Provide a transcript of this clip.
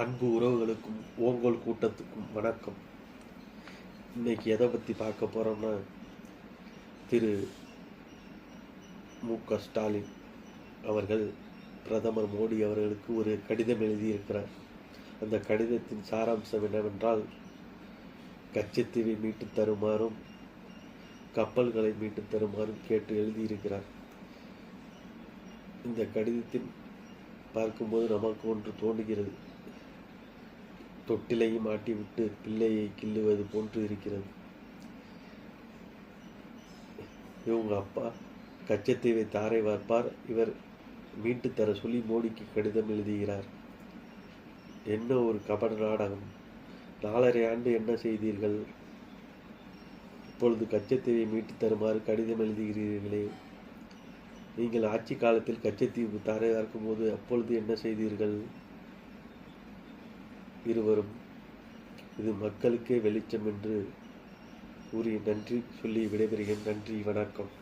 அன்பு உறவுகளுக்கும் ஓங்கோல் கூட்டத்துக்கும் வணக்கம். இன்னைக்கு எதை பற்றி பார்க்க போகிறோம்னா திரு மு க ஸ்டாலின் அவர்கள் பிரதமர் மோடி அவர்களுக்கு ஒரு கடிதம் எழுதியிருக்கிறார். அந்த கடிதத்தின் சாராம்சம் என்னவென்றால் கச்சத்தீவை மீட்டு தருமாறும் கப்பல்களை மீட்டு தருமாறும் கேட்டு எழுதியிருக்கிறார். இந்த கடிதத்தின் பார்க்கும்போது நமக்கு ஒன்று தோன்றுகிறது. தொட்டிலையும் ஆட்டிவிட்டு பிள்ளையை கிள்ளுவது போன்று இருக்கிறது. இவங்க அப்பா கச்சத்தீவை தாரை வார்ப்பார். இவர் மீட்டு தர சொல்லி மோடிக்கு கடிதம் எழுதுகிறார். என்ன ஒரு கபட நாடகம். நாலரை ஆண்டு என்ன செய்தீர்கள்? இப்பொழுது கச்சத்தீவை மீட்டு தருமாறு கடிதம் எழுதுகிறீர்களே. நீங்கள் ஆட்சி காலத்தில் கச்சத்தீவு தாரை வார்க்கும் போது அப்பொழுது என்ன செய்தீர்கள்? இருவரும் இது மக்களுக்கே வெளிச்சம் என்று கூறி நன்றி சொல்லி விடைபெறுகிறேன். நன்றி வணக்கம்.